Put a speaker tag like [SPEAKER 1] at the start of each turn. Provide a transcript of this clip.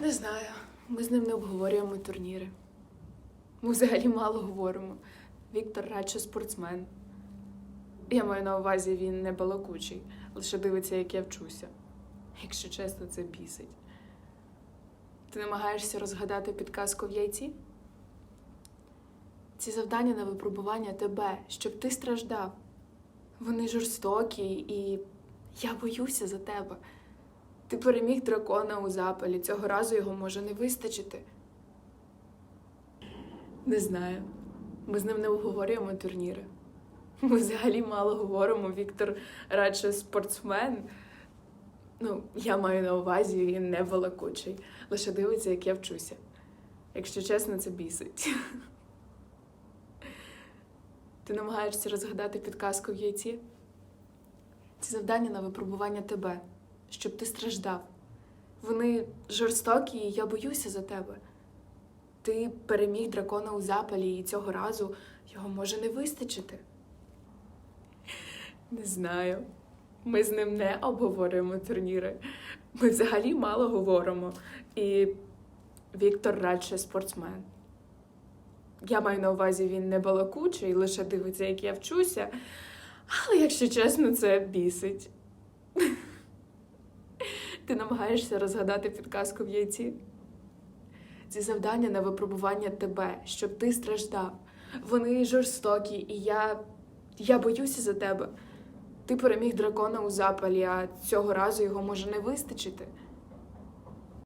[SPEAKER 1] Не знаю. Ми з ним не обговорюємо турніри. Ми взагалі мало говоримо. Віктор радше спортсмен. Я маю на увазі, він не балакучий, лише дивиться, як я вчуся. Якщо чесно, це бісить. Ти намагаєшся розгадати підказку в яйці? Ці завдання на випробування тебе, щоб ти страждав. Вони жорстокі, і я боюся за тебе. Ти переміг дракона у запалі. Цього разу його може не вистачити. Не знаю. Ми з ним не обговорюємо турніри. Ми взагалі мало говоримо. Віктор радше спортсмен. Ну, я маю на увазі, він не балакучий. Лише дивиться, як я вчуся. Якщо чесно, це бісить. Ти намагаєшся розгадати підказку в яйці? Ці завдання на випробування тебе, щоб ти страждав. Вони жорстокі, і я боюся за тебе. Ти переміг дракона у запалі, і цього разу його може не вистачити. Не знаю. Ми з ним не обговорюємо турніри. Ми взагалі мало говоримо. І Віктор радше спортсмен. Я маю на увазі, він не балакучий, лише дивиться, як я вчуся. Але, якщо чесно, це бісить. Ти намагаєшся розгадати підказку в яйці? Ці завдання на випробування тебе, щоб ти страждав. Вони жорстокі, і я. я боюся за тебе. Ти переміг дракона у запалі, а цього разу його може не вистачити.